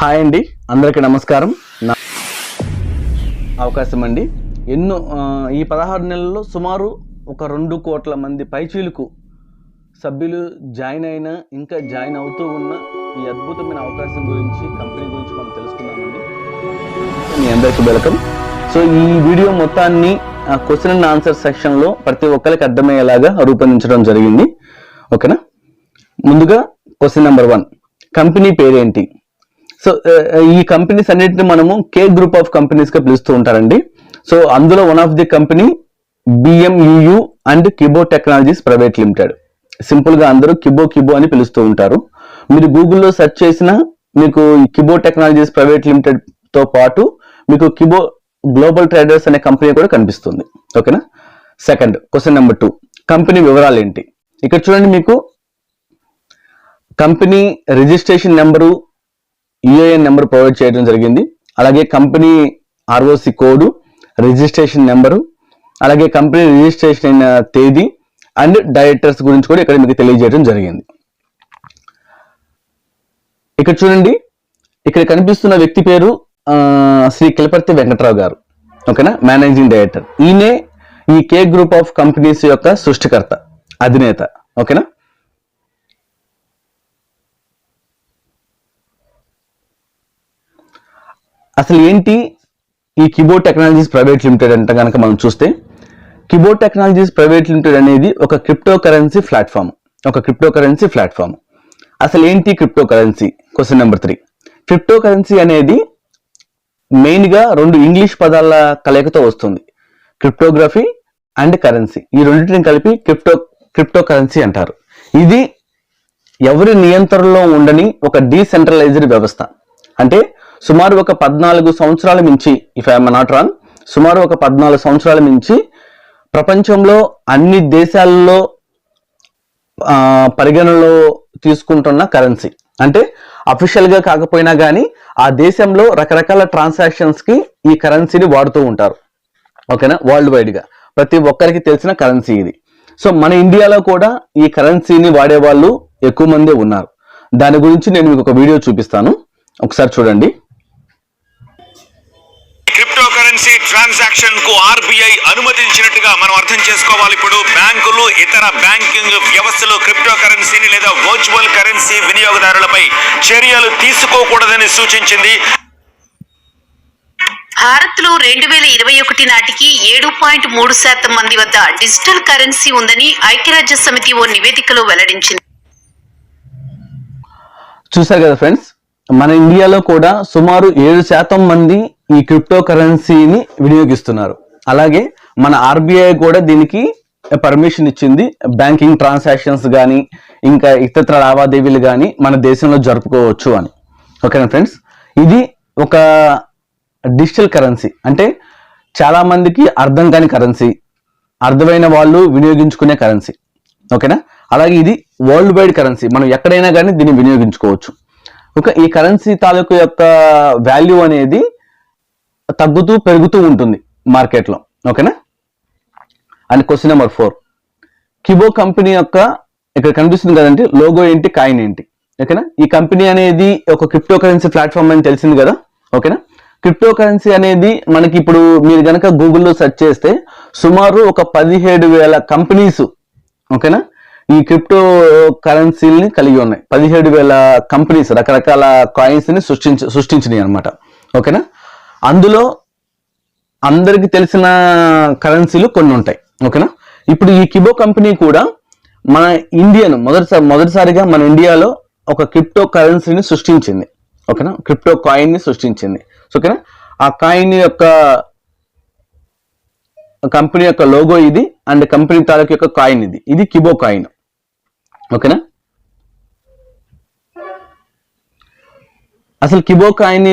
Hi అండి అందరికీ నమస్కారం. నా అవకాశం అండి. ఎన్నో ఈ పదహారు నెలల్లో సుమారు ఒక రెండు కోట్ల మంది పైచీలకు సభ్యులు జాయిన్ అయిన ఇంకా జాయిన్ అవుతూ ఉన్న ఈ అద్భుతమైన అవకాశం గురించి కంపెనీ గురించి మనం తెలుసుకున్నామండి మీ అందరికీ వెల్కమ్. సో ఈ వీడియో మొత్తాన్ని క్వశ్చన్ అండ్ ఆన్సర్ సెక్షన్లో ప్రతి ఒక్కరికి అర్థమయ్యేలాగా రూపొందించడం జరిగింది. ఓకేనా? ముందుగా క్వశ్చన్ నెంబర్ వన్ కంపెనీ పేరేంటి? సో uh, uh, ఈ కంపెనీస్ అన్నిటిని మనము కే గ్రూప్ ఆఫ్ కంపెనీస్గా పిలుస్తూ ఉంటారండి. సో అందులో one of the company బిఎంయుయు and Kibo technologies private limited సింపుల్గా అందరూ కిబో కిబో అని పిలుస్తూ ఉంటారు. మీరు గూగుల్లో సెర్చ్ చేసినా మీకు కిబో టెక్నాలజీస్ ప్రైవేట్ లిమిటెడ్తో పాటు మీకు కిబో గ్లోబల్ ట్రేడర్స్ అనే కంపెనీ కూడా కనిపిస్తుంది. ఓకేనా second question number two company వివరాలు ఏంటి ఇక్కడ చూడండి మీకు company registration number UAN number provide చేయడం జరిగింది. అలాగే company ROC code registration number అలాగే కంపెనీ రిజిస్ట్రేషన్ అయిన తేదీ అండ్ డైరెక్టర్స్ గురించి కూడా ఇక్కడ మీకు తెలియజేయడం జరిగింది. ఇక్కడ చూడండి. ఇక్కడ కనిపిస్తున్న వ్యక్తి పేరు శ్రీ కిలపర్తి వెంకట్రావు గారు. ఓకేనా మేనేజింగ్ డైరెక్టర్ ఈయనే ఈ కే గ్రూప్ ఆఫ్ కంపెనీస్ యొక్క సృష్టికర్త అధినేత. ఓకేనా అసలు ఏంటి ఈ కీబోర్డ్ టెక్నాలజీస్ ప్రైవేట్ లిమిటెడ్ అంటే కనుక మనం చూస్తే కీబోర్డ్ టెక్నాలజీస్ ప్రైవేట్ లిమిటెడ్ అనేది ఒక క్రిప్టో కరెన్సీ ప్లాట్ఫామ్ ఒక క్రిప్టో కరెన్సీ ప్లాట్ఫామ్. అసలు ఏంటి crypto currency question number three crypto currency అనేది మెయిన్గా రెండు ఇంగ్లీష్ పదాల కలయికతో వస్తుంది. Cryptography and currency. ఈ రెండింటిని కలిపి క్రిప్టో క్రిప్టో కరెన్సీ అంటారు. ఇది ఎవరి నియంత్రణలో ఉండని ఒక డీసెంట్రలైజ్డ్ వ్యవస్థ. అంటే సుమారు ఒక పద్నాలుగు సంవత్సరాల మించి ఇఫ్ ఐఎమ్ నాట్ రాంగ్ సుమారు ఒక పద్నాలుగు సంవత్సరాల మించి ప్రపంచంలో అన్ని దేశాల్లో పరిగణనలో తీసుకుంటున్న కరెన్సీ అంటే అఫీషియల్గా కాకపోయినా కానీ ఆ దేశంలో రకరకాల ట్రాన్సాక్షన్స్కి ఈ కరెన్సీని వాడుతూ ఉంటారు. ఓకేనా? వరల్డ్ వైడ్గా ప్రతి ఒక్కరికి తెలిసిన కరెన్సీ ఇది. సో మన ఇండియాలో కూడా ఈ కరెన్సీని వాడే వాళ్ళు ఎక్కువ మందే ఉన్నారు. దాని గురించి నేను మీకు ఒక వీడియో చూపిస్తాను. ఒకసారి చూడండి. క్రిప్టో కరెన్సీ ట్రాన్సాక్షన్కు ఆర్బీఐ అనుమతించినట్టుగా మనం అర్థం చేసుకోవాలి. ఇప్పుడు బ్యాంకులు ఇతర బ్యాంకింగ్ వ్యవస్థలు క్రిప్టో కరెన్సీని లేదా వర్చువల్ కరెన్సీ వినియోగదారులపై చర్యలు తీసుకోకూడదని సూచించింది. భారత్లో రెండు వేల ఇరవై ఒకటి నాటికి ఏడు పాయింట్ మూడు శాతం మంది వద్ద డిజిటల్ కరెన్సీ ఉందని ఐక్యరాజ్య సమితి ఓ నివేదికలో వెల్లడించింది. చూసారు కదా ఫ్రెండ్స్? మన ఇండియాలో కూడా సుమారు ఏడు శాతం మంది ఈ క్రిప్టో కరెన్సీని వినియోగిస్తున్నారు. అలాగే మన ఆర్బీఐ కూడా దీనికి పర్మిషన్ ఇచ్చింది. బ్యాంకింగ్ ట్రాన్సాక్షన్స్ కానీ ఇంకా ఇతర లావాదేవీలు కానీ మన దేశంలో జరుపుకోవచ్చు అని. ఓకేనా ఫ్రెండ్స్ ఇది ఒక డిజిటల్ కరెన్సీ అంటే చాలా మందికి అర్థం కాని కరెన్సీ అర్థమైన వాళ్ళు వినియోగించుకునే కరెన్సీ ఓకేనా అలాగే ఇది వరల్డ్ వైడ్ కరెన్సీ మనం ఎక్కడైనా కానీ దీన్ని వినియోగించుకోవచ్చు. ఒక ఈ కరెన్సీ తాలూకు యొక్క వాల్యూ అనేది తగ్గుతూ పెరుగుతూ ఉంటుంది మార్కెట్లో ఓకేనా? And question number four Kibo company యొక్క ఇక్కడ కనిపిస్తుంది కదండి లోగో ఏంటి కాయిన్ ఏంటి? ఓకేనా? ఈ కంపెనీ అనేది ఒక క్రిప్టో కరెన్సీ ప్లాట్ఫామ్ అని తెలిసింది కదా? ఓకేనా? క్రిప్టో కరెన్సీ అనేది మనకి ఇప్పుడు మీరు కనుక గూగుల్లో సెర్చ్ చేస్తే సుమారు ఒక పదిహేడు వేల కంపెనీస్ ఓకేనా? ఈ క్రిప్టో కరెన్సీని కలిగి ఉన్నాయి. పదిహేడు వేల కంపెనీస్ రకరకాల కాయిన్స్ని సృష్టించ సృష్టించినాయి అనమాట ఓకేనా? అందులో అందరికి తెలిసిన కరెన్సీలు కొన్ని ఉంటాయి. ఓకేనా? ఇప్పుడు ఈ కిబో కంపెనీ కూడా మన ఇండియన్ మొదటిసారి మొదటిసారిగా మన ఇండియాలో ఒక క్రిప్టో కరెన్సీని సృష్టించింది. ఓకేనా? క్రిప్టో కాయిన్ని సృష్టించింది. ఓకేనా? ఆ కాయిన్ యొక్క కంపెనీ యొక్క లోగో ఇది అండ్ కంపెనీ తాలూకు యొక్క కాయిన్ ఇది. ఇది కిబో కాయిన్ ఓకేనా? అసలు కిబో కాయిన్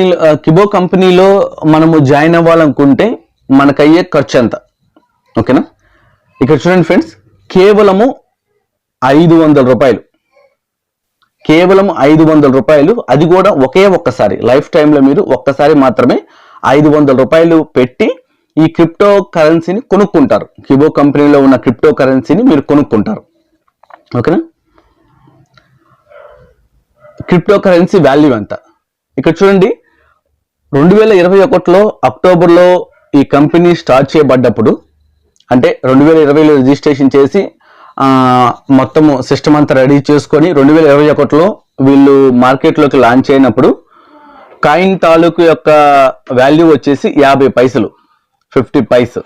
కిబో కంపెనీలో మనము జాయిన్ అవ్వాలనుకుంటే మనకయ్యే ఖర్చు ఎంత ఓకేనా? ఇక్కడ చూడండి ఫ్రెండ్స్ కేవలము ఐదు వందల రూపాయలు. కేవలం ఐదు వందల రూపాయలు అది కూడా ఒకే ఒక్కసారి లైఫ్ టైంలో మీరు ఒక్కసారి మాత్రమే ఐదు వందల రూపాయలు పెట్టి ఈ క్రిప్టో కరెన్సీని కొనుక్కుంటారు. కిబో కంపెనీలో ఉన్న క్రిప్టో కరెన్సీని మీరు కొనుక్కుంటారు. ఓకేనా? క్రిప్టో కరెన్సీ వాల్యూ ఎంత? ఇక్కడ చూడండి రెండు వేల ఇరవై ఒకటిలో అక్టోబర్లో ఈ కంపెనీ స్టార్ట్ చేయబడ్డప్పుడు అంటే రెండు వేల ఇరవైలో రిజిస్ట్రేషన్ చేసి మొత్తము సిస్టమ్ అంతా రెడీ చేసుకొని రెండు వేల ఇరవై ఒకటిలో వీళ్ళు మార్కెట్లోకి లాంచ్ అయినప్పుడు కాయిన్ తాలూకు యొక్క వాల్యూ వచ్చేసి యాభై పైసలు ఫిఫ్టీ పైస్.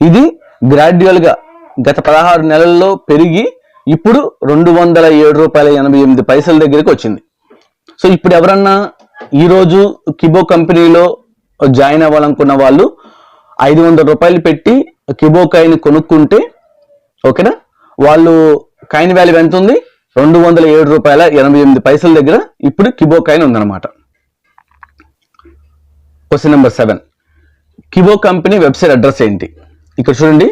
ఇది గ్రాడ్యువల్గా గత పదహారు నెలల్లో పెరిగి ఇప్పుడు రెండు వందల ఏడు రూపాయల ఎనభై ఎనిమిది పైసల దగ్గరికి వచ్చింది. సో ఇప్పుడు ఎవరన్నా ఈరోజు కిబో కంపెనీలో జాయిన్ అవ్వాలనుకున్న వాళ్ళు ఐదు వందల రూపాయలు పెట్టి కిబో కాయిన్ కొనుక్కుంటే ఓకేనా? వాళ్ళు కాయిన్ వాల్యూ ఎంత ఉంది? రెండు వందల ఏడు రూపాయల ఎనభై ఎనిమిది పైసల దగ్గర ఇప్పుడు కిబో కాయిన్ ఉందన్నమాట. Question number seven Kibo company website address ఏంటి? ఇక్కడ చూడండి.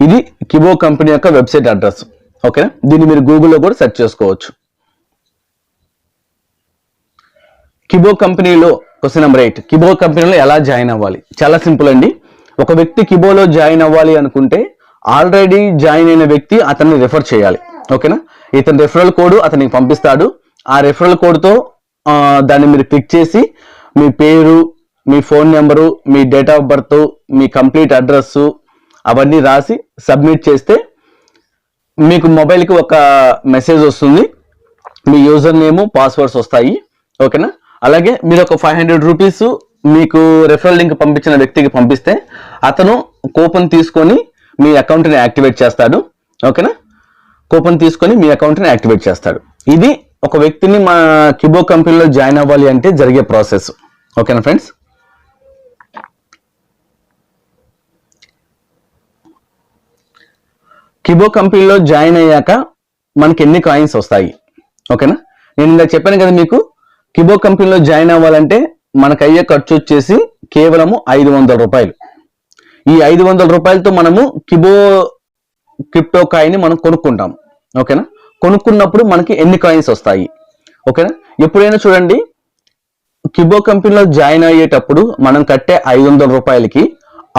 ఇది కిబో కంపెనీ యొక్క వెబ్సైట్ అడ్రస్. ఓకేనా? దీన్ని మీరు గూగుల్లో కూడా సెర్చ్ చేసుకోవచ్చు. కిబో కంపెనీలో క్వశ్చన్ నెంబర్ ఎయిట్. కిబో కంపెనీలో ఎలా జాయిన్ అవ్వాలి? చాలా సింపుల్ అండి. ఒక వ్యక్తి కిబోలో జాయిన్ అవ్వాలి అనుకుంటే ఆల్రెడీ జాయిన్ అయిన వ్యక్తి అతన్ని రెఫర్ చేయాలి. ఓకేనా? ఇతని రెఫరల్ కోడ్ అతనికి పంపిస్తాడు. ఆ రెఫరల్ కోడ్తో దాన్ని మీరు క్లిక్ చేసి మీ పేరు మీ ఫోన్ నెంబరు మీ డేట్ ఆఫ్ బర్త్ మీ కంప్లీట్ అడ్రస్ అవన్నీ రాసి సబ్మిట్ చేస్తే మీకు మొబైల్కి ఒక మెసేజ్ వస్తుంది. మీ యూజర్ నేమ్ పాస్వర్డ్స్ వస్తాయి. ఓకేనా? అలాగే మీరు ఒక ఫైవ్ హండ్రెడ్ రూపీస్ మీకు రెఫరల్ లింక్ పంపించిన వ్యక్తికి పంపిస్తే అతను కూపన్ తీసుకొని మీ అకౌంట్ని యాక్టివేట్ చేస్తాడు. ఓకేనా? కూపన్ తీసుకొని మీ అకౌంట్ని యాక్టివేట్ చేస్తాడు. ఇది ఒక వ్యక్తిని మా కిబో కంపెనీలో జాయిన్ అవ్వాలి అంటే జరిగే ప్రాసెస్ ఓకేనా ఫ్రెండ్స్ కిబో కంపెనీలో జాయిన్ అయ్యాక మనకి ఎన్ని కాయిన్స్ వస్తాయి? ఓకేనా? నేను ఇందాక చెప్పాను కదా మీకు కిబో కంపెనీలో జాయిన్ అవ్వాలంటే మనకు అయ్యే ఖర్చు వచ్చేసి కేవలము ఐదు వందల రూపాయలు. ఈ ఐదు వందల రూపాయలతో మనము కిబో క్రిప్టో కాయిన్ మనం కొనుక్కుంటాం. ఓకేనా? కొనుక్కున్నప్పుడు మనకి ఎన్ని కాయిన్స్ వస్తాయి? ఓకేనా? ఎప్పుడైనా చూడండి కిబో కంపెనీలో జాయిన్ అయ్యేటప్పుడు మనం కట్టే ఐదు వందల రూపాయలకి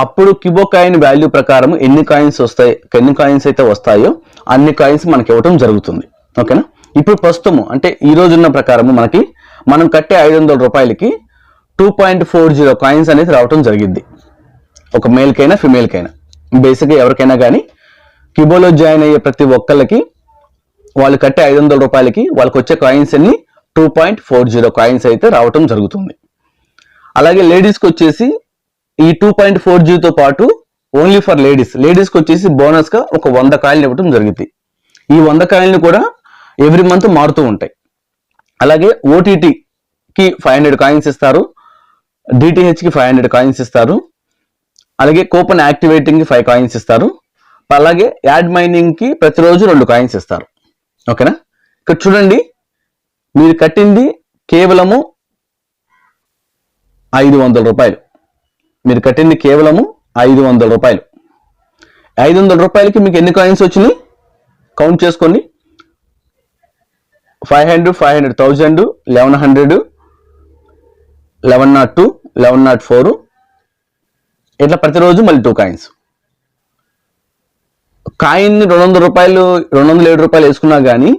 అప్పుడు కిబో కాయిన్ వాల్యూ ప్రకారం ఎన్ని కాయిన్స్ వస్తాయి ఎన్ని కాయిన్స్ అయితే వస్తాయో అన్ని కాయిన్స్ మనకి ఇవ్వటం జరుగుతుంది. ఓకేనా? ఇప్పుడు ప్రస్తుతం అంటే ఈ రోజున్న ప్రకారం మనకి మనం కట్టే ఐదు వందల రూపాయలకి two point four zero coins అనేది రావటం జరిగింది. ఒక మేల్కైనా ఫిమేల్కైనా బేసిక్గా ఎవరికైనా కానీ కిబోలో జాయిన్ అయ్యే ప్రతి ఒక్కళ్ళకి వాళ్ళు కట్టే ఐదు వందల రూపాయలకి వాళ్ళకి వచ్చే కాయిన్స్ అన్ని two point four zero coins అయితే రావటం జరుగుతుంది. అలాగే లేడీస్కి వచ్చేసి ఈ టూ పాయింట్ ఫోర్ జీతో పాటు ఓన్లీ ఫర్ లేడీస్ లేడీస్కి వచ్చేసి బోనస్గా ఒక వంద కాయిన్లు ఇవ్వటం జరిగింది. ఈ వంద కాయిన్లు కూడా ఎవ్రీ మంత్ మారుతూ ఉంటాయి. అలాగే ఓటీటీకి ఫైవ్ హండ్రెడ్ కాయిన్స్ ఇస్తారు. డిటిహెచ్కి ఫైవ్ హండ్రెడ్ కాయిన్స్ ఇస్తారు. అలాగే కూపన్ యాక్టివేటింగ్కి ఫైవ్ కాయిన్స్ ఇస్తారు. అలాగే యాడ్ మైనింగ్కి ప్రతిరోజు రెండు కాయిన్స్ ఇస్తారు. ఓకేనా ఇక్కడ చూడండి మీరు కట్టింది కేవలము ఐదు వందల రూపాయలు. మీరు కట్టింది కేవలము ఐదు వందల రూపాయలు. ఐదు వందల రూపాయలకి మీకు ఎన్ని కాయిన్స్ వచ్చినాయి? కౌంట్ చేసుకోండి. Five hundred five hundred. Thousand eleven hundred. Eleven naught two eleven naught four. ఇట్లా ప్రతిరోజు మళ్ళీ టూ కాయిన్స్. కాయిన్ రెండు వందల రూపాయలు రెండు వందల ఏడు రూపాయలు వేసుకున్నా కానీ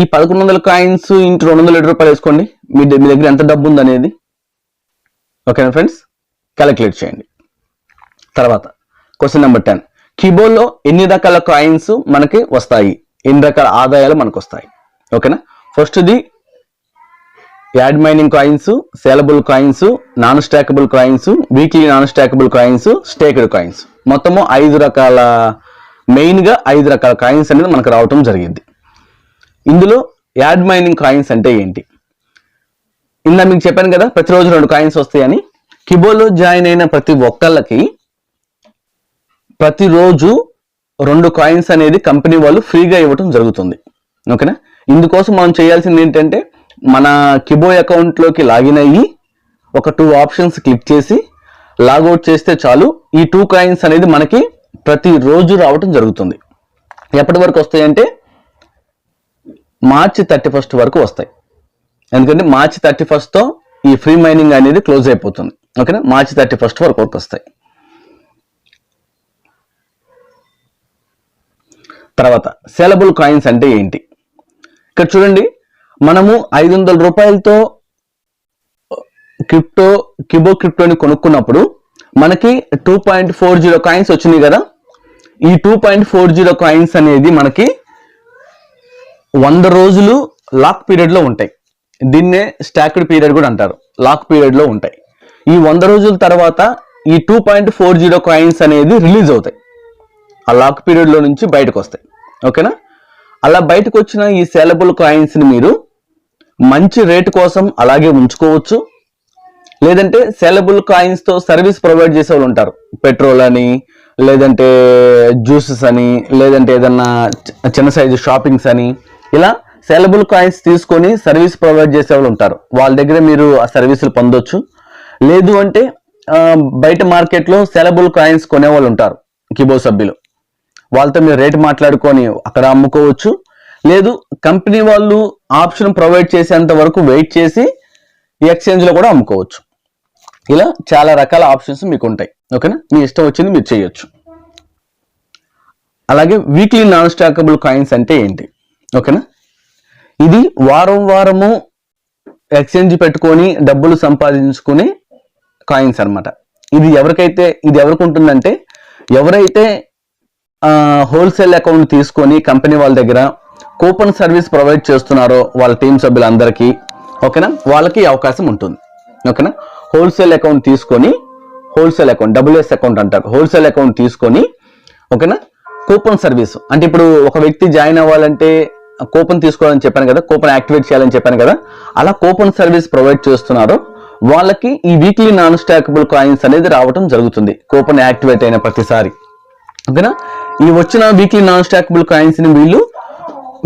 ఈ పదకొండు వందల కాయిన్స్ ఇంటూ రెండు వందల ఏడు రూపాయలు వేసుకోండి. మీ మీ దగ్గర ఎంత డబ్బు ఉందనేది. ఓకేనా ఫ్రెండ్స్? క్యాలిక్యులేట్ చేయండి. తర్వాత క్వశ్చన్ నెంబర్ టెన్. కీబోర్డ్లో ఎన్ని రకాల కాయిన్స్ మనకి వస్తాయి? ఎన్ని రకాల ఆదాయాలు మనకు వస్తాయి ఓకేనా? ఫస్ట్ది ad mining coins saleable coins non stackable coins weekly non stackable coins staked coins. మొత్తము ఐదు రకాల మెయిన్గా ఐదు రకాల కాయిన్స్ అనేది మనకు రావటం జరిగింది. ఇందులో యాడ్ మైనింగ్ కాయిన్స్ అంటే ఏంటి? ఇందా మీకు చెప్పాను కదా ప్రతిరోజు రెండు కాయిన్స్ వస్తాయని. కిబోలో జాయిన్ అయిన ప్రతి ఒక్కళ్ళకి ప్రతిరోజు రెండు కాయిన్స్ అనేది కంపెనీ వాళ్ళు ఫ్రీగా ఇవ్వటం జరుగుతుంది. ఓకేనా? ఇందుకోసం మనం చేయాల్సింది ఏంటంటే మన కిబో అకౌంట్లోకి లాగిన్ అయ్యి ఒక టూ ఆప్షన్స్ క్లిక్ చేసి లాగౌట్ చేస్తే చాలు. ఈ టూ కాయిన్స్ అనేది మనకి ప్రతిరోజు రావటం జరుగుతుంది. ఎప్పటి వరకు వస్తాయంటే మార్చి థర్టీ ఫస్ట్ వరకు వస్తాయి. ఎందుకంటే మార్చి థర్టీ ఫస్ట్తో ఈ ఫ్రీ మైనింగ్ అనేది క్లోజ్ అయిపోతుంది. ఓకేనా? మార్చి థర్టీ ఫస్ట్ వరకు వరకు వస్తాయి. తర్వాత సెలబుల్ కాయిన్స్ అంటే ఏంటి? ఇక్కడ చూడండి. మనము ఐదు వందల రూపాయలతో క్రిప్టో కిబో క్రిప్టోని కొనుక్కున్నప్పుడు మనకి two point four zero coins వచ్చినాయి కదా. ఈ two point four zero coins అనేది మనకి వంద రోజులు లాక్ పీరియడ్లో ఉంటాయి. దీన్నే స్టాక్డ్ పీరియడ్ కూడా అంటారు. లాక్ పీరియడ్లో ఉంటాయి. ఈ వంద రోజుల తర్వాత ఈ two point four zero coins అనేది రిలీజ్ అవుతాయి. ఆ లాక్ పీరియడ్లో నుంచి బయటకు వస్తాయి. ఓకేనా? అలా బయటకు వచ్చిన ఈ సేలబుల్ కాయిన్స్ని మీరు మంచి రేటు కోసం అలాగే ఉంచుకోవచ్చు. లేదంటే సేలబుల్ కాయిన్స్తో సర్వీస్ ప్రొవైడ్ చేసే వాళ్ళు ఉంటారు. పెట్రోల్ అని లేదంటే జ్యూసెస్ అని లేదంటే ఏదన్నా చి- చిన్న సైజు షాపింగ్స్ అని. ఇలా సేలబుల్ కాయిన్స్ తీసుకొని సర్వీస్ ప్రొవైడ్ చేసే వాళ్ళు ఉంటారు. వాళ్ళ దగ్గర మీరు ఆ సర్వీసులు పొందొచ్చు. లేదు అంటే బయట మార్కెట్లో సెలబుల్ కాయిన్స్ కొనేవాళ్ళు ఉంటారు. కిబో సభ్యులు. వాళ్ళతో మీరు రేట్ మాట్లాడుకొని అక్కడ అమ్ముకోవచ్చు. లేదు కంపెనీ వాళ్ళు ఆప్షన్ ప్రొవైడ్ చేసేంత వరకు వెయిట్ చేసి ఎక్స్చేంజ్లో కూడా అమ్ముకోవచ్చు. ఇలా చాలా రకాల ఆప్షన్స్ మీకు ఉంటాయి ఓకేనా? మీ ఇష్టం వచ్చింది మీరు చేయొచ్చు. అలాగే వీక్లీ నాన్ స్టాకబుల్ కాయిన్స్ అంటే ఏంటి? ఓకేనా? ఇది వారం వారము ఎక్స్చేంజ్ పెట్టుకొని డబ్బులు సంపాదించుకునే కాయిన్స్ అన్నమాట. ఇది ఎవరికైతే ఇది ఎవరికి ఉంటుందంటే ఎవరైతే హోల్సేల్ అకౌంట్ తీసుకొని కంపెనీ వాళ్ళ దగ్గర కూపన్ సర్వీస్ ప్రొవైడ్ చేస్తున్నారో వాళ్ళ టీం సభ్యులందరికీ ఓకేనా? వాళ్ళకి అవకాశం ఉంటుంది. ఓకేనా? హోల్సేల్ అకౌంట్ తీసుకొని హోల్సేల్ అకౌంట్ డబ్ల్యూఎస్ అకౌంట్ అంటారు. హోల్సేల్ అకౌంట్ తీసుకొని ఓకేనా? Coupon service. అంటే ఇప్పుడు ఒక వ్యక్తి జాయిన్ అవ్వాలంటే కూపన్ తీసుకోవాలని చెప్పాను కదా కూపన్ యాక్టివేట్ చేయాలని చెప్పాను కదా అలా కూపన్ సర్వీస్ ప్రొవైడ్ చేస్తున్నారో వాళ్ళకి ఈ వీక్లీ నాన్ స్టాకబుల్ కాయిన్స్ అనేది రావటం జరుగుతుంది. కూపన్ యాక్టివేట్ అయిన ప్రతిసారి. ఓకేనా? ఈ వచ్చిన వీక్లీ నాన్ స్టాకబుల్ కాయిన్స్ని వీళ్ళు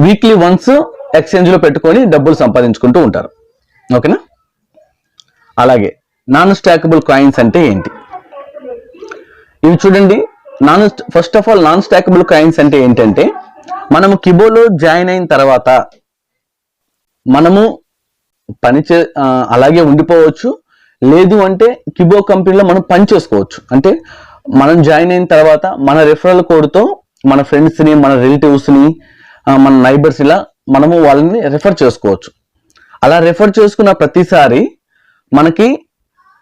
వీక్లీ వన్స్ ఎక్స్చేంజ్లో పెట్టుకొని డబ్బులు సంపాదించుకుంటూ ఉంటారు. ఓకేనా? అలాగే నాన్ స్టాకబుల్ కాయిన్స్ అంటే ఏంటి? ఇవి చూడండి non first of all non stackable coins అంటే ఏంటంటే మనము కిబోలో జాయిన్ అయిన తర్వాత మనము పని చే అలాగే ఉండిపోవచ్చు. లేదు అంటే కిబో కంపెనీలో మనం పని చేసుకోవచ్చు. అంటే మనం జాయిన్ అయిన తర్వాత మన రెఫరల్ కోడ్తో మన ఫ్రెండ్స్ని మన రిలేటివ్స్ని మన నైబర్స్ ఇలా మనము వాళ్ళని రెఫర్ చేసుకోవచ్చు. అలా రెఫర్ చేసుకున్న ప్రతిసారి మనకి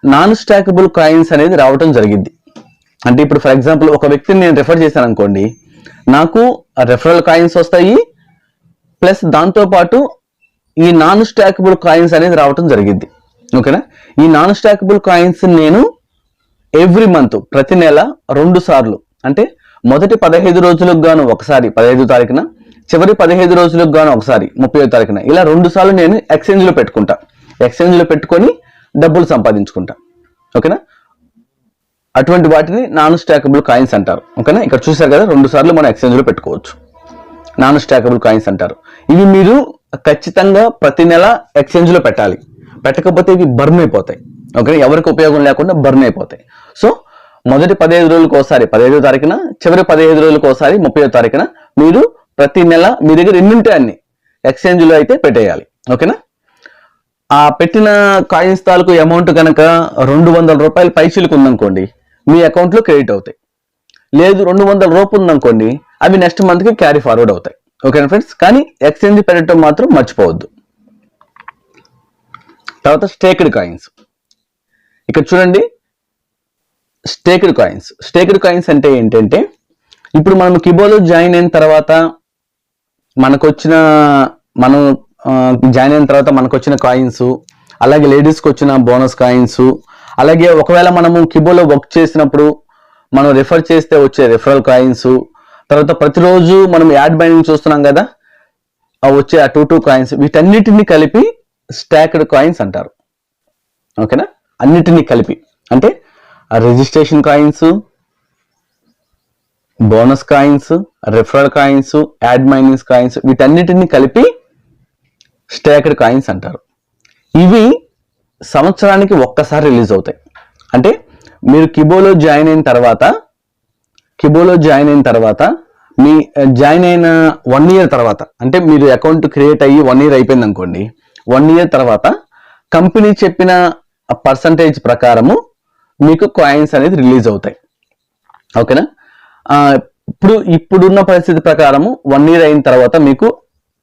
నాన్ స్టాకబుల్ కాయిన్స్ అనేది రావటం జరిగింది. అంటే ఇప్పుడు ఫర్ ఎగ్జాంపుల్ ఒక వ్యక్తిని నేను రెఫర్ చేశాను అనుకోండి నాకు రెఫరల్ కాయిన్స్ వస్తాయి ప్లస్ దాంతో పాటు ఈ నాన్ స్టాకబుల్ కాయిన్స్ అనేది రావటం జరిగింది. ఓకేనా? ఈ నాన్ స్టాకబుల్ కాయిన్స్ నేను ఎవ్రీ మంత్ ప్రతి నెల రెండు సార్లు. అంటే మొదటి పదహైదు రోజులకు గాను ఒకసారి పదహైదు తారీఖున చివరి పదిహేను రోజులకు గాను ఒకసారి ముప్పై తారీఖున. ఇలా రెండు సార్లు నేను ఎక్స్చేంజ్లో పెట్టుకుంటా. ఎక్స్చేంజ్లో పెట్టుకొని డబ్బులు సంపాదించుకుంటా. ఓకేనా? అటువంటి వాటిని నాన్ స్టాకబుల్ కాయిన్స్ అంటారు. ఓకేనా? ఇక్కడ చూసారు కదా రెండు సార్లు మనం ఎక్స్చేంజ్లో పెట్టుకోవచ్చు. నాన్ స్టాకబుల్ కాయిన్స్ అంటారు. ఇవి మీరు ఖచ్చితంగా ప్రతి నెల ఎక్స్చేంజ్లో పెట్టాలి. పెట్టకపోతే ఇవి బర్న్ అయిపోతాయి. ఓకే ఎవరికి ఉపయోగం లేకుండా బర్న్ అయిపోతాయి. సో మొదటి పదిహేను రోజులకు ఒకసారి పదిహేదో తారీఖున చివరి పదిహేను రోజులకు ఒకసారి ముప్పై తారీఖున మీరు ప్రతి నెల మీ దగ్గర ఎన్ని అన్ని ఎక్స్చేంజ్లో అయితే పెట్టేయాలి. ఓకేనా ఆ పెట్టిన కాయిన్స్ తాలూకు అమౌంట్ కనుక రెండు వందల రూపాయలు పైసలకు ఉందనుకోండి మీ అకౌంట్లో క్రెడిట్ అవుతాయి. లేదు రెండు వందల రూపాయలు ఉందనుకోండి అవి నెక్స్ట్ మంత్కి క్యారీ ఫార్వర్డ్ అవుతాయి. ఓకేనా ఫ్రెండ్స్? కానీ ఎక్స్చేంజ్ పెట్టడం మాత్రం మర్చిపోవద్దు. తర్వాత స్టేక్డ్ కాయిన్స్. ఇక్కడ చూడండి. స్టేక్డ్ కాయిన్స్ స్టేక్డ్ కాయిన్స్ అంటే ఏంటంటే ఇప్పుడు మనం కిబోలో జాయిన్ అయిన తర్వాత మనకొచ్చిన మనం జాయిన్ అయిన తర్వాత మనకు వచ్చిన కాయిన్స్ అలాగే లేడీస్కి వచ్చిన బోనస్ కాయిన్స్ అలాగే ఒకవేళ మనము కిబోలో వర్క్ చేసినప్పుడు మనం రిఫర్ చేస్తే వచ్చే రిఫరల్ కాయిన్స్ తర్వాత ప్రతిరోజు మనం యాడ్ బైండింగ్ చూస్తున్నాం కదా ఆ వచ్చే ఆ టూ టూ కాయిన్స్ వీటన్నిటిని కలిపి స్టాక్డ్ కాయిన్స్ అంటారు. ఓకేనా? అన్నిటినీ కలిపి అంటే registration coins bonus coins referral coins ad minings coins వీటన్నిటిని కలిపి స్టాక్డ్ కాయిన్స్ అంటారు. ఇవి సంవత్సరానికి ఒక్కసారి రిలీజ్ అవుతాయి. అంటే మీరు కిబోలో జాయిన్ అయిన తర్వాత కిబోలో జాయిన్ అయిన తర్వాత మీ జాయిన్ అయిన వన్ ఇయర్ తర్వాత అంటే మీరు అకౌంట్ క్రియేట్ అయ్యి వన్ ఇయర్ అయిపోయింది అనుకోండి వన్ ఇయర్ తర్వాత కంపెనీ చెప్పిన ఆ పర్సంటేజ్ ప్రకారము మీకు కాయిన్స్ అనేది రిలీజ్ అవుతాయి. ఓకేనా? ఇప్పుడు ఇప్పుడున్న పరిస్థితి ప్రకారము వన్ ఇయర్ అయిన తర్వాత మీకు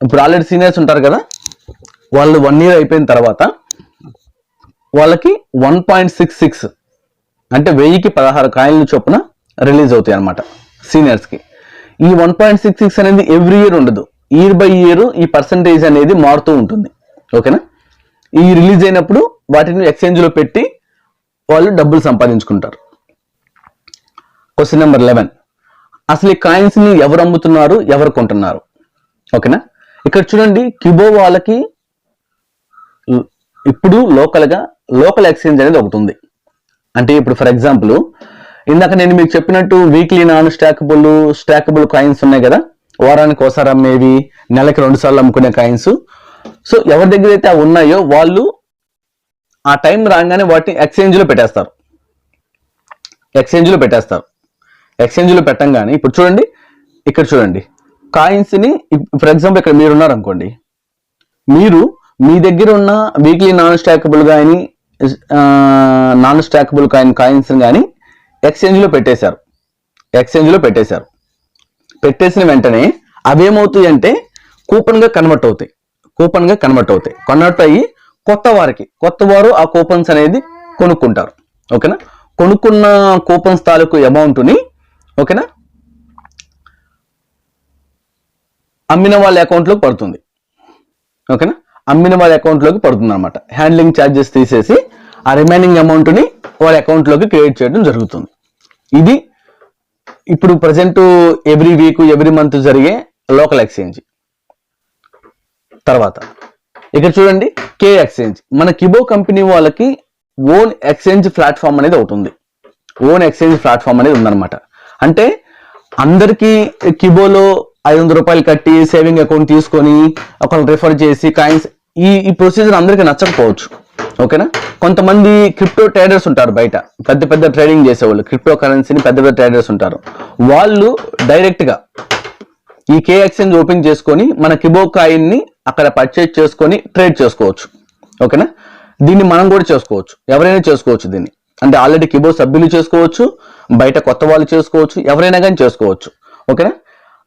ఇప్పుడు ఆల్రెడీ సీనియర్స్ ఉంటారు కదా? వాళ్ళు వన్ ఇయర్ అయిపోయిన తర్వాత వాళ్ళకి వన్ పాయింట్ సిక్స్ సిక్స్ అంటే వెయ్యికి పదహారు కాయిన్లు చొప్పున రిలీజ్ అవుతాయి అనమాట సీనియర్స్కి ఈ వన్ పాయింట్ సిక్స్ సిక్స్ అనేది ఎవ్రీ ఇయర్ ఉండదు. ఇయర్ బై ఇయర్ ఈ పర్సంటేజ్ అనేది మారుతూ ఉంటుంది. ఓకేనా? ఈ రిలీజ్ అయినప్పుడు వాటిని ఎక్స్చేంజ్లో పెట్టి వాళ్ళు డబ్బులు సంపాదించుకుంటారు. క్వశ్చన్ నెంబర్ లెవెన్ అసలు ఈ కాయిన్స్ని ఎవరు అమ్ముతున్నారు ఎవరు కొంటున్నారు? ఓకేనా ఇక్కడ చూడండి కిబో వాళ్ళకి ఇప్పుడు లోకల్గా లోకల్ ఎక్స్చేంజ్ అనేది ఒకటి ఉంది. అంటే ఇప్పుడు ఫర్ ఎగ్జాంపుల్ ఇందాక నేను మీకు చెప్పినట్టు weekly non stackable stackable coins ఉన్నాయి కదా? వారానికి ఒకసారి అమ్మేవి నెలకి రెండు సార్లు అమ్ముకునే కాయిన్స్ సో ఎవరి దగ్గర అయితే ఉన్నాయో వాళ్ళు ఆ టైం రాగానే వాటిని ఎక్స్చేంజ్లో పెట్టేస్తారు. ఎక్స్చేంజ్లో పెట్టేస్తారు. ఎక్స్చేంజ్లో పెట్టంగానే ఇప్పుడు చూడండి ఇక్కడ చూడండి. కాయిన్స్ని ఫర్ ఎగ్జాంపుల్ ఇక్కడ మీరు ఉన్నారు అనుకోండి మీరు మీ దగ్గర ఉన్న వీక్లీ నాన్ స్టాకబుల్ కానీ నాన్ స్టాకబుల్ కాయిన్ కాయిన్స్ కానీ ఎక్స్చేంజ్లో పెట్టేశారు. ఎక్స్చేంజ్లో పెట్టేశారు. పెట్టేసిన వెంటనే అవేమవుతాయి అంటే కూపన్గా కన్వర్ట్ అవుతాయి. కూపన్గా కన్వర్ట్ అవుతాయి. కన్వర్ట్ అయ్యి కొత్త వారికి కొత్త వారు ఆ కూపన్స్ అనేది కొనుక్కుంటారు. ఓకేనా? కొనుక్కున్న కూపన్స్ తాలూకు అమౌంట్ని ఓకేనా? అమ్మిన వాళ్ళ అకౌంట్లోకి పడుతుంది. ఓకేనా? అమ్మిన వాళ్ళ అకౌంట్లోకి పడుతుంది అనమాట హ్యాండ్లింగ్ ఛార్జెస్ తీసేసి ఆ రిమైనింగ్ అమౌంట్ని వాళ్ళ అకౌంట్లోకి క్రియేట్ చేయడం జరుగుతుంది. ఇది ఇప్పుడు present every week every month జరిగే లోకల్ ఎక్స్చేంజ్ తర్వాత. ఇక్కడ చూడండి కే ఎక్స్చేంజ్ మన కిబో కంపెనీ వాళ్ళకి ఓన్ ఎక్స్చేంజ్ ప్లాట్ఫామ్ అనేది ఒకటి ఉంది. ఓన్ ఎక్స్చేంజ్ ప్లాట్ఫామ్ అనేది ఉందన్నమాట. అంటే అందరికీ కిబోలో ఐదు వందల రూపాయలు కట్టి సేవింగ్ అకౌంట్ తీసుకొని ఒకళ్ళు రిఫర్ చేసి కాయిన్స్ ఈ ఈ ప్రొసీజర్ అందరికీ నచ్చకపోవచ్చు. ఓకేనా కొంతమంది క్రిప్టో ట్రేడర్స్ ఉంటారు బయట. పెద్ద పెద్ద ట్రేడింగ్ చేసేవాళ్ళు. క్రిప్టో కరెన్సీని పెద్ద పెద్ద ట్రేడర్స్ ఉంటారు. వాళ్ళు డైరెక్ట్గా ఈ కే ఎక్స్చేంజ్ ఓపెన్ చేసుకొని మన కిబో కాయిన్ని అక్కడ పర్చేజ్ చేసుకొని ట్రేడ్ చేసుకోవచ్చు. ఓకేనా దీన్ని మనం కూడా చేసుకోవచ్చు. ఎవరైనా చేసుకోవచ్చు దీన్ని. అంటే ఆల్రెడీ కిబో సభ్యులు చేసుకోవచ్చు బయట కొత్త వాళ్ళు చేసుకోవచ్చు ఎవరైనా కానీ చేసుకోవచ్చు. ఓకేనా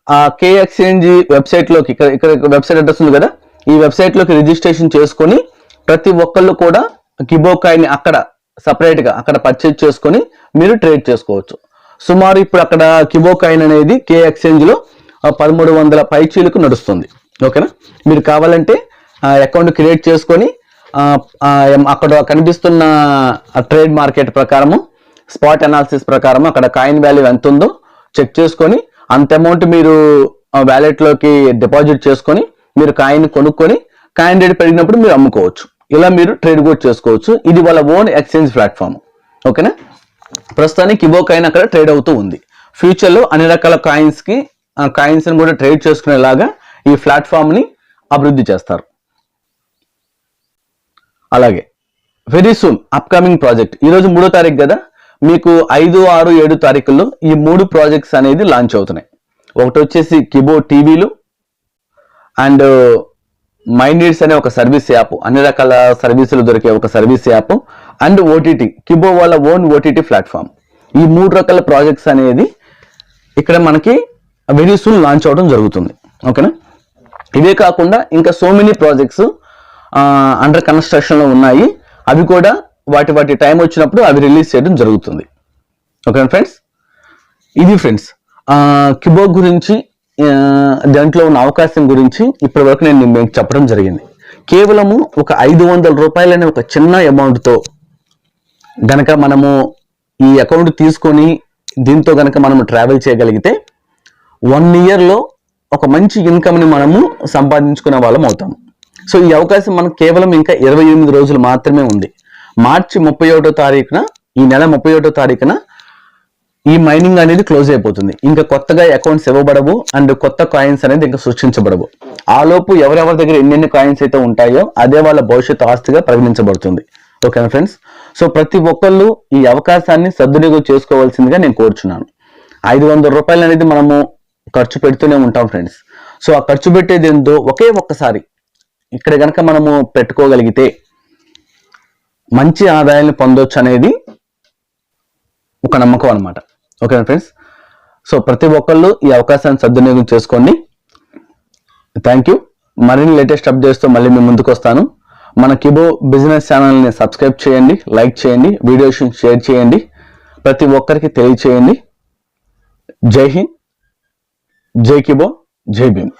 ఆ కే ఎక్స్చేంజ్ వెబ్సైట్లోకి ఇక్కడ ఇక్కడ వెబ్సైట్ అడ్రస్ ఉంది కదా? ఈ వెబ్సైట్లోకి రిజిస్ట్రేషన్ చేసుకొని ప్రతి ఒక్కళ్ళు కూడా కిబో కాయిన్ అక్కడ సపరేట్గా అక్కడ పర్చేజ్ చేసుకొని మీరు ట్రేడ్ చేసుకోవచ్చు. సుమారు ఇప్పుడు అక్కడ కిబో కాయిన్ అనేది కే ఎక్స్చేంజ్లో పదమూడు వందల పైచీలకు నడుస్తుంది. ఓకేనా? మీరు కావాలంటే అకౌంట్ క్రియేట్ చేసుకొని అక్కడ కనిపిస్తున్న ట్రేడ్ మార్కెట్ ప్రకారము స్పాట్ అనాలిసిస్ ప్రకారం అక్కడ కాయిన్ వాల్యూ ఎంత ఉందో చెక్ చేసుకొని అంత అమౌంట్ మీరు వ్యాలెట్లోకి డిపాజిట్ చేసుకొని మీరు కాయిన్ కొనుక్కొని కాయిన్ రేట్ పెరిగినప్పుడు మీరు అమ్ముకోవచ్చు. ఇలా మీరు ట్రేడ్ కూడా చేసుకోవచ్చు. ఇది వాళ్ళ ఓన్ ఎక్స్చేంజ్ ప్లాట్ఫామ్ ఓకేనా? ప్రస్తుతానికి ఇవో కాయిన్ అక్కడ ట్రేడ్ అవుతూ ఉంది. ఫ్యూచర్లో అన్ని రకాల కాయిన్స్కి కాయిన్స్ని కూడా ట్రేడ్ చేసుకునేలాగా ఈ ప్లాట్ఫామ్ని అభివృద్ధి చేస్తారు. అలాగే వెరీ సూన్ అప్కమింగ్ ప్రాజెక్ట్ ఈరోజు మూడో తారీఖు కదా? మీకు ఐదు ఆరు ఏడు తారీఖుల్లో ఈ మూడు ప్రాజెక్ట్స్ అనేది లాంచ్ అవుతున్నాయి. ఒకటి వచ్చేసి కిబో టీవీలు అండ్ మైండీడ్స్ అనే ఒక సర్వీస్ యాప్ అన్ని రకాల సర్వీసులు దొరికే ఒక service app and OTT Kibo వాళ్ళ ఓన్ ఓటీటీ ప్లాట్ఫామ్ ఈ మూడు రకాల ప్రాజెక్ట్స్ అనేది ఇక్కడ మనకి వెరీ సూన్ లాంచ్ అవడం జరుగుతుంది. ఓకేనా? ఇవే కాకుండా ఇంకా సో మెనీ ప్రాజెక్ట్స్ అండర్ కన్స్ట్రక్షన్లో ఉన్నాయి. అవి కూడా వాటి వాటి టైం వచ్చినప్పుడు అవి రిలీజ్ చేయడం జరుగుతుంది. ఓకేనా ఫ్రెండ్స్ ఇది ఫ్రెండ్స్ కిబో గురించి దాంట్లో ఉన్న అవకాశం గురించి ఇప్పటివరకు నేను మీకు చెప్పడం జరిగింది. కేవలము ఒక ఐదు వందల రూపాయలనే ఒక చిన్న అమౌంట్తో గనక మనము ఈ అకౌంట్ తీసుకొని దీంతో గనక మనము ట్రావెల్ చేయగలిగితే వన్ ఇయర్లో ఒక మంచి ఇన్కమ్ని మనము సంపాదించుకునే వాళ్ళం అవుతాం. సో ఈ అవకాశం మనకు కేవలం ఇంకా ఇరవై ఎనిమిది రోజులు మాత్రమే ఉంది. మార్చి ముప్పై ఒకటో తారీఖున ఈ నెల ముప్పై ఒకటో తారీఖున ఈ మైనింగ్ అనేది క్లోజ్ అయిపోతుంది. ఇంకా కొత్తగా అకౌంట్స్ ఇవ్వబడవు అండ్ కొత్త కాయిన్స్ అనేది ఇంకా సృష్టించబడవు. ఆలోపు ఎవరెవరి దగ్గర ఎన్నెన్ని కాయిన్స్ అయితే ఉంటాయో అదే వాళ్ళ భవిష్యత్ ఆస్తిగా పరిగణించబడుతుంది. ఓకేనా ఫ్రెండ్స్ సో ప్రతి ఒక్కళ్ళు ఈ అవకాశాన్ని సద్వినియోగం చేసుకోవాల్సిందిగా నేను కోరుచున్నాను. ఐదు వందల రూపాయలు అనేది మనము ఖర్చు పెడుతూనే ఉంటాం ఫ్రెండ్స్. సో ఆ ఖర్చు పెట్టేది ఏందో ఒకే ఒక్కసారి ఇక్కడ కనుక మనము పెట్టుకోగలిగితే మంచి ఆదాయాన్ని పొందొచ్చు అనేది ఒక నమ్మకం అనమాట ఓకేనా ఫ్రెండ్స్? సో ప్రతి ఒక్కళ్ళు ఈ అవకాశాన్ని సద్వినియోగం చేసుకోండి. Thank you. మరిన్ని లేటెస్ట్ అప్డేట్స్తో మళ్ళీ మేము ముందుకు వస్తాను. మన కిబో బిజినెస్ ఛానల్ని సబ్స్క్రైబ్ చేయండి లైక్ చేయండి వీడియోస్ షేర్ చేయండి. ప్రతి ఒక్కరికి తెలియచేయండి. జై హింద్. జై కిబో జై భీమ్